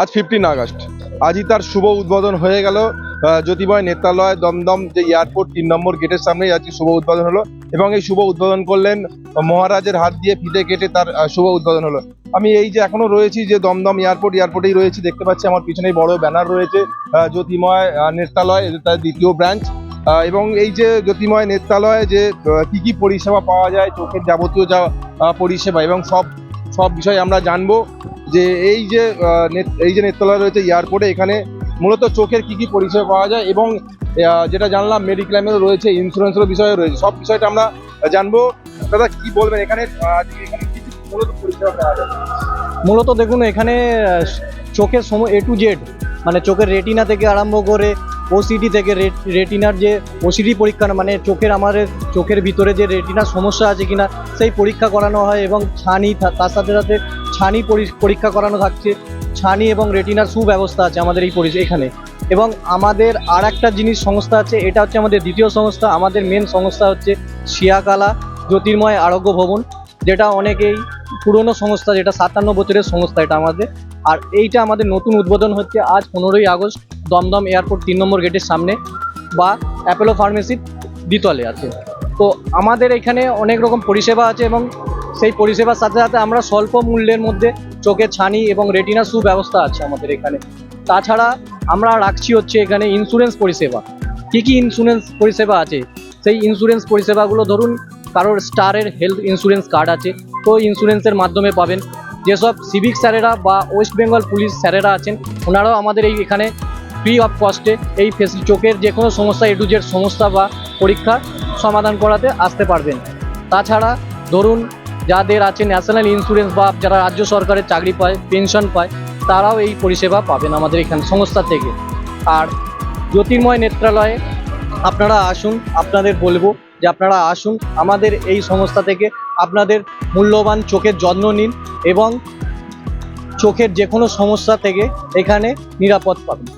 আজ fifteen August. আজই তার শুভ উদ্বোধন হয়ে গেল জ্যোতিময় নেত্রালয় দমদম যে এয়ারপোর্ট তিন নম্বর গেটের সামনে আজকে শুভ উদ্বোধন হলো এবং এই শুভ উদ্বোধন করলেন মহারাজের হাত দিয়ে ফিতে কেটে তার শুভ উদ্বোধন হলো। আমি এই যে এখনও রয়েছি যে দমদম এয়ারপোর্ট এয়ারপোর্টেই রয়েছি, দেখতে পাচ্ছি আমার পিছনেই বড় ব্যানার রয়েছে জ্যোতিময় এটা তার দ্বিতীয় ব্রাঞ্চ এবং এই যে জ্যোতিময় নেত্রালয়ে যে কি কি পরিষেবা পাওয়া যায়, চোখের যাবতীয় যা পরিষেবা এবং সব সব বিষয়ে আমরা জানব। যে এই যে এই যে নেতলা রয়েছে এয়ারপোর্টে, এখানে মূলত চোখের কি কি পরিষেবা পাওয়া যায় এবং যেটা জানলাম মেডিক্লেমেরও রয়েছে ইন্স্যুরেন্সের বিষয়ে রয়েছে, সব বিষয়টা আমরা জানব। দাদা, কি বলবেন? এখানে মূলত পরিষেবা পাওয়া যায়? মূলত দেখুন, এখানে চোখের সময় এ টু জেড মানে চোখের রেটিনা থেকে আরম্ভ করে ওসিডি থেকে রেটিনার যে ওসিডি পরীক্ষা মানে চোখের আমাদের চোখের ভিতরে যে রেটিনার সমস্যা আছে কিনা, সেই পরীক্ষা করানো হয় এবং ছানি তার সাথে সাথে ছানি পরি- পরীক্ষা করানো থাকছে। ছানি এবং রেটিনার সুব্যবস্থা আছে আমাদের এই এখানে। এবং আমাদের আর একটা জিনিস সংস্থা আছে, এটা হচ্ছে আমাদের দ্বিতীয় সংস্থা। আমাদের মেন সংস্থা হচ্ছে শিয়াকালা জ্যোতির্ময় আরোগ্য ভবন, যেটা অনেকেই পুরনো সংস্থা, যেটা সাতান্ন বছরের সংস্থা এটা আমাদের। আর এইটা আমাদের নতুন উদ্বোধন হচ্ছে আজ পনেরোই আগস্ট। দমদম এয়ারপোর্ট তিন নম্বর গেটের সামনে বা অ্যাপোলো ফার্মেসির দ্বিতলে আছে তো আমাদের এখানে অনেক রকম পরিষেবা আছে এবং সেই পরিষেবার সাথে সাথে আমরা স্বল্প মূল্যের মধ্যে চোখে ছানি এবং রেটিনার সুব্যবস্থা আছে আমাদের এখানে। তাছাড়া আমরা রাখছি হচ্ছে এখানে ইন্স্যুরেন্স পরিষেবা। কী কী ইন্স্যুরেন্স পরিষেবা আছে? সেই ইন্স্যুরেন্স পরিষেবাগুলো ধরুন কারোর স্টারের হেলথ ইন্স্যুরেন্স কার্ড আছে, তো ইন্স্যুরেন্সের মাধ্যমে পাবেন। যেসব সিভিক স্যারেরা বা ওয়েস্ট বেঙ্গল পুলিশ স্যারেরা আছেন, ওনারাও আমাদের এই এখানে ফ্রি অফ কস্টে এই ফেস চোখের যে কোনো সমস্যা এ টু জেড সমস্যা বা পরীক্ষার সমাধান করাতে আসতে পারবেন। তাছাড়া ধরুন, যাদের আছে ন্যাশনাল ইন্স্যুরেন্স বা যারা রাজ্য সরকারের চাকরি পায় পেনশন পায়, তারাও এই পরিষেবা পাবেন আমাদের এখানে সংস্থা থেকে। আর জ্যোতির্ময় নেত্রালয়ে আপনারা আসুন, আপনাদের বলব যে আপনারা আসুন, আমাদের এই সংস্থা থেকে আপনাদের মূল্যবান চোখের যত্ন নিন এবং চোখের যে কোনো সমস্যা থেকে এখানে নিরাপদ পাবেন।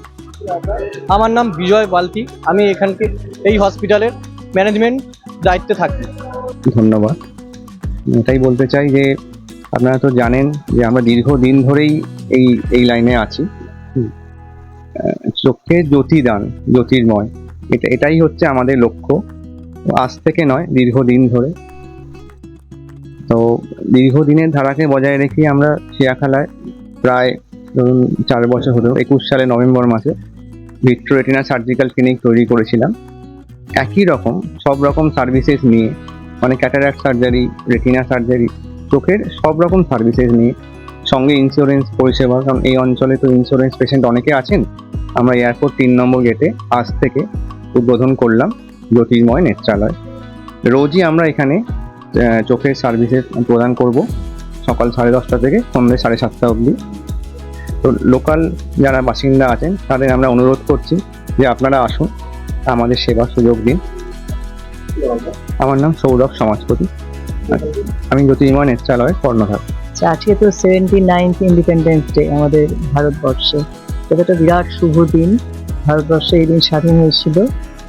আমার নাম বিজয় বালতি। আমি এখানকে এই হসপিটালের ম্যানেজমেন্ট দায়িত্বে থাকি। ধন্যবাদ। এটাই বলতে চাই যে, আপনারা তো জানেন যে আমরা দীর্ঘদিন ধরেই এই এই লাইনে আছি। চোখে জ্যোতিদান, জ্যোতির্ময়। এটা, এটাই হচ্ছে আমাদের লক্ষ্য। আজ থেকে নয় দীর্ঘদিন ধরে। তো দীর্ঘদিনের ধারাকে বজায় রেখে আমরা শিয়াখালায় প্রায় ধরুন চার বছর হলো, একুশ সালে নভেম্বর মাসে ভিক্টোরেটিনা সার্জিক্যাল ক্লিনিক তৈরি করেছিলাম। একই রকম, সব রকম সার্ভিসেস নিয়ে মানে ক্যাটারাক্ট সার্জারি রেটিনা সার্জারি চোখের সব রকম সার্ভিসেস নিয়ে, সঙ্গে ইন্স্যুরেন্স পরিষেবা, কারণ এই অঞ্চলে তো ইন্স্যুরেন্স পেশেন্ট অনেকে আছেন। আমরা এয়ারপোর্ট তিন নম্বর গেটে আজ থেকে উদ্বোধন করলাম জ্যোতির্ময় নেত্রালয়। রোজই আমরা এখানে চোখের সার্ভিসেস প্রদান করব। সকাল সাড়ে দশটা থেকে সন্ধ্যে সাড়ে সাতটা অবধি। তো লোকাল যারা বাসিন্দা আছেন, তাদের আমরা অনুরোধ করছি যে আপনারা আসুন, আমাদের সেবার সুযোগ দিন। আমার নাম সৌরভ সমাজপতি। আমি জ্যোতির্ময় নেত্রালয়ের কর্ণধার। আচ্ছা আজকে তো সেভেন্টি নাইনথ ইন্ডিপেন্ডেন্স ডে আমাদের ভারতবর্ষে। এটা একটা বিরাট শুভ দিন। ভারতবর্ষে এই দিন স্বাধীন হয়েছিল।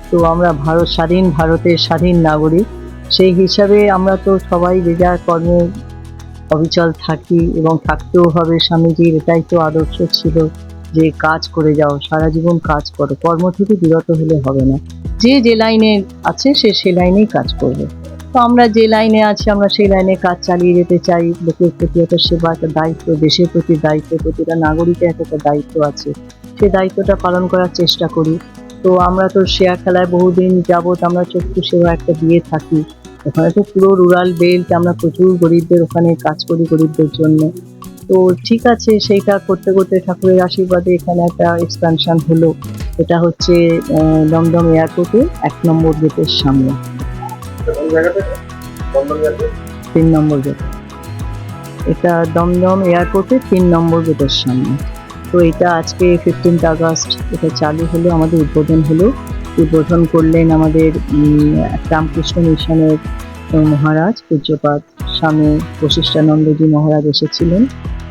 তো আমরা ভারত, স্বাধীন ভারতের স্বাধীন নাগরিক। সেই হিসাবে আমরা তো সবাই যে যার কর্মে অবিচল থাকি এবং থাকতেও হবে স্বামীজির, এটাই তো আদর্শ ছিল যে কাজ করে যাও, সারা জীবন কাজ করো, কর্ম থেকে বিরত হলে হবে না। যে যে লাইনে আছে সে সে লাইনেই কাজ করবে। তো আমরা যে লাইনে আছি, আমরা সেই লাইনে কাজ চালিয়ে যেতে চাই। লোকের প্রতি একটা সেবা, একটা দায়িত্ব, দেশের প্রতি দায়িত্ব, প্রতিটা নাগরিকের একটা দায়িত্ব আছে। সেই দায়িত্বটা পালন করার চেষ্টা করি। তো আমরা তো শেয়ার খেলায় বহুদিন যাবত আমরা চক্ষু সেবা একটা দিয়ে থাকি। ওখানে তো পুরো রুরাল বেল্ট আমরা প্রচুর গরিবদের ওখানে কাজ করি গরিবদের জন্য। তো ঠিক আছে, সেইটা করতে করতে ঠাকুরের আশীর্বাদে এখানে একটা এক্সপানশন হলো। এটা হচ্ছে দমদম এয়ারপোর্টে এক নম্বর গেটের সামনে। তিন নম্বর গেট এটা দমদম এয়ারপোর্টে তিন নম্বর গেটের সামনে। তো এটা আজকে ফিফটিন্থ আগস্ট। এটা চালু হলো, আমাদের উদ্বোধন হলো। উদ্বোধন করলেন আমাদের উম, রামকৃষ্ণ মিশনের মহারাজ পূজ্যপাত স্বামী বশিষ্ঠানন্দজি মহারাজ এসেছিলেন।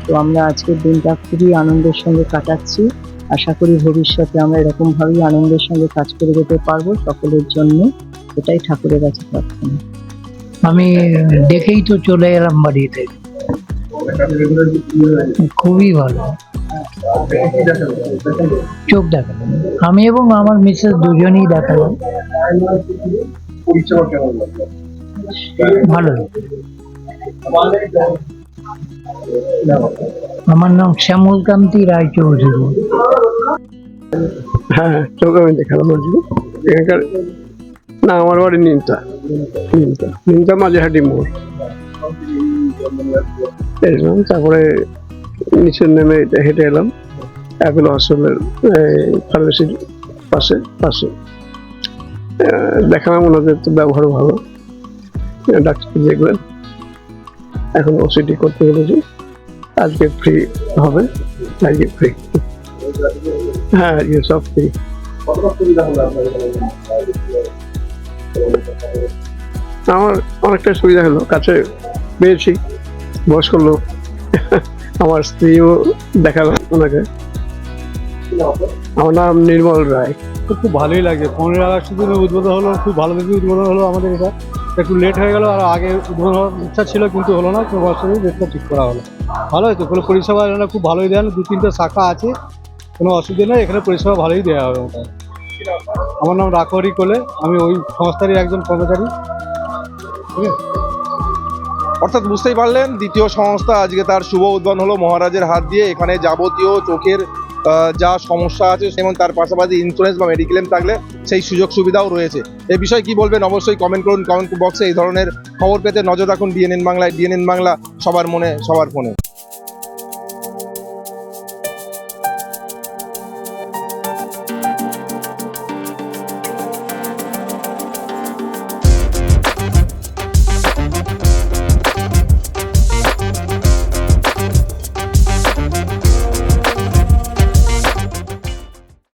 তো আমরা আজকের দিনটা খুবই আনন্দের সঙ্গে কাটাচ্ছি। আশা করি ভবিষ্যতে আমরা এরকমভাবেই আনন্দের সঙ্গে কাজ করে যেতে পারব সকলের জন্য। এটাই ঠাকুরের কাছে প্রার্থনা। আমি দেখেই তো চলে এলাম বাড়িতে। খুবই ভালো। চোখ দেখালাম আমি এবং আমার মিসেস দুজনেই লাগল ভালো আমার নাম শ্যামল কান্তি রায়চৌধুরী হ্যাঁ চোখ আমি দেখালাম এখানকার না, আমার বাড়ি নিমতা। নিমতা। নিমতা মাঝেহাটি মোড়। তারপরে নিচে নেমে হেঁটে এলাম। অ্যাপেল হসপিটালের ফার্মেসির পাশে পাশে। দেখালাম ওনাদের তো ব্যবহার ভালো। ডাক্তার দেখলেন? এখন ওসিটি করতে বলেছি আজকে ফ্রি হবে। আজকে ফ্রি হ্যাঁ আজকে সব ফ্রি আমার অনেকটা সুবিধা হলো। কাছে পেয়েছি বয়স্ক লোক। আমার স্ত্রীও দেখালাম ওনাকে। আমার নাম নির্মল রায়। খুব ভালোই লাগছে। পনেরো আগস্ট দিন উদ্বোধন হলো, খুব ভালো দেখে উদ্বোধন হলো আমাদের এটা। একটু লেট হয়ে গেল, আর আগে উদ্বোধন হওয়ার ইচ্ছা ছিল, কিন্তু হলো না, তো বছরই ডেটটা ঠিক করা হলো। ভালো হয়েছে, কোনো পরিষেবা এনারা খুব ভালোই দেন, দু তিনটে শাখা আছে, কোনো অসুবিধা নেই, এখানে পরিষেবা ভালোই দেওয়া হবে ওটা আমার নাম রাকরি কোলে, আমি ওই সংস্থারই একজন কর্মচারী। অর্থাৎ বুঝতেই পারলেন, দ্বিতীয় সংস্থা আজকে তার শুভ উদ্বোধন হলো মহারাজের হাত দিয়ে। এখানে যাবতীয় চোখের যা সমস্যা আছে এবং তার পাশাপাশি ইন্স্যুরেন্স বা মেডিক্লেম থাকলে সেই সুযোগ সুবিধাও রয়েছে। এ বিষয়ে কি বলবেন? অবশ্যই কমেন্ট করুন কমেন্ট বক্সে এই ধরনের খবর পেতে নজর রাখুন ডিএনএন বাংলায়। ডিএনএন বাংলা সবার মনে, সবার ফোনে।